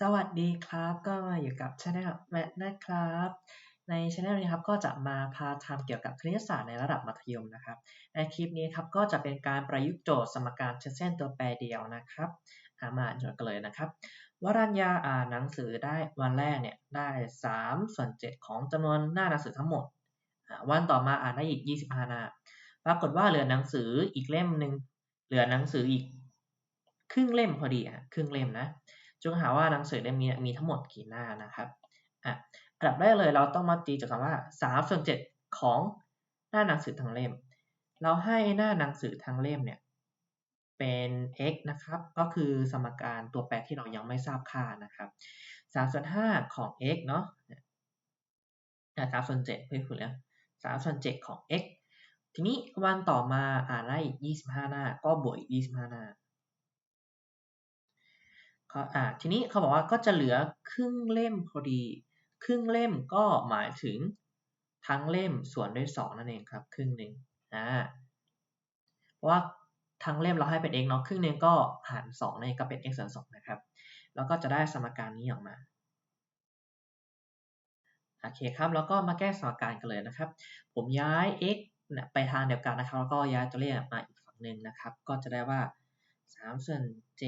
สวัสดีครับ ก็มาอยู่กับช anel แมทนะครับ ในช anel นี้ครับก็จะมาพาทำเกี่ยวกับคณิตศาสตร์ในระดับมัธยมนะครับ ในคลิปนี้ครับก็จะเป็นการประยุกต์โจทย์สมการเชิงเส้นตัวแปรเดียวนะครับอามาอ่านกันเลยนะครับ วรัญญาอ่านหนังสือได้วันแรกเนี่ยได้3ส่วน7ของจำนวนหน้าหนังสือทั้งหมด วันต่อมาอ่านได้อีก 25 หน้า ปรากฏว่าเหลือหนังสืออีกเล่มหนึ่งเหลือหนังสืออีกครึ่งเล่มพอดีอะครึ่งเล่มนะ จงหาว่าหนังสือเล่มนี้มีทั้งหมดกี่หน้านะครับอะอันดับแรกเลยเราต้องมาตีจากคำว่า3ส่วน7ของหน้าหนังสือทั้งเล่ม เราให้หน้าหนังสือทั้งเล่มเนี่ยเป็น x นะครับ ก็คือสมการตัวแปรที่เรายังไม่ทราบค่านะครับ3ส่วน5ของ x เนาะอะ3ส่วน7เพื่อคุณแล้ว3ส่วน7ของ x ทีนี้วันต่อมาอ่านได้อีก25 หน้า ก็บวกอีก25 หน้า ก็อ่าทีนี้เขาบอกว่าก็จะเหลือครึ่งเล่มพอดี ครึ่งเล่มก็หมายถึงทั้งเล่มส่วนด้วย 2 นั่นเองครับ ครึ่งหนึ่งอ่าเพราะว่าทั้งเล่มเราให้เป็น x เนาะครึ่งหนึ่งก็หาร2นั่นเองก็เป็น x ส่วน2นะครับ แล้วก็จะได้สมการนี้ออกมาโอเคครับแล้วก็มาแก้สมการกันเลยนะครับ ผมย้าย x ไปทางเดียวกันนะครับ แล้วก็ย้ายตัวเลขมาอีกฝั่งหนึ่งนะครับ ก็จะได้ว่า3ส่วน7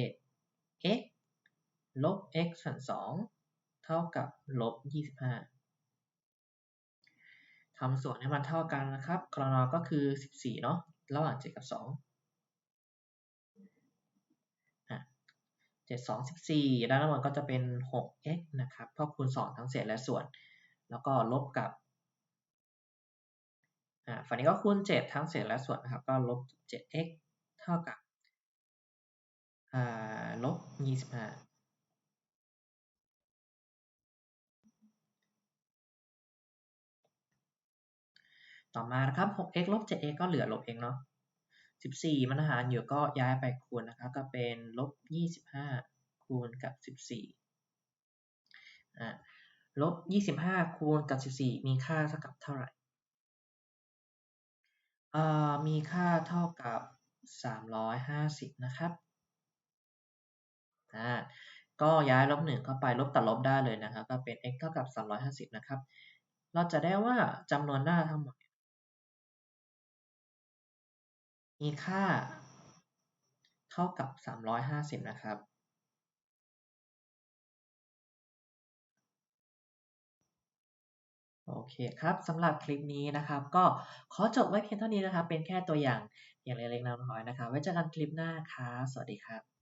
x ลบ x ส่วน2เท่ากับลบ 25ทำส่วนให้มันเท่ากันนะครับกรนก็คือ 14 เนาะระหว่าง 7 กับ2อะ7 2 14 ด้านล่างก็จะเป็น 6x นะครับเพราะคูณ 2 ทั้งเศษและส่วน แล้วก็ลบกับอ่าฝั่งนี้ก็คูณ 7 ทั้งเศษและส่วนนะครับ ก็ลบ 7x เท่ากับอ่าลบ 25 ต่อมานะครับ 6x ลบ 7x ก็เหลือลบ x เนาะ 14 มันหารอยู่ก็ย้ายไปคูณนะครับ ก็เป็นลบ 25 คูณกับ 14อ่าลบ 25 คูณกับ 14 มีค่าเท่ากับเท่าไหร่อ่ามีค่าเท่ากับ 350 นะครับอ่าก็ย้ายลบ1เข้าไปลบตัดลบได้เลยนะครับ ก็เป็น x เท่ากับ 350 นะครับ เราจะได้ว่าจำนวนหน้าทั้งหมด มีค่า เท่ากับ 350 นะครับ โอเคครับสำหรับคลิปนี้นะครับ ก็ขอจบไว้เพียงเท่านี้นะครับ เป็นแค่ตัวอย่างอย่างเล็กๆน้อยๆนะครับ ไว้เจอกันคลิปหน้าครับสวัสดีครับ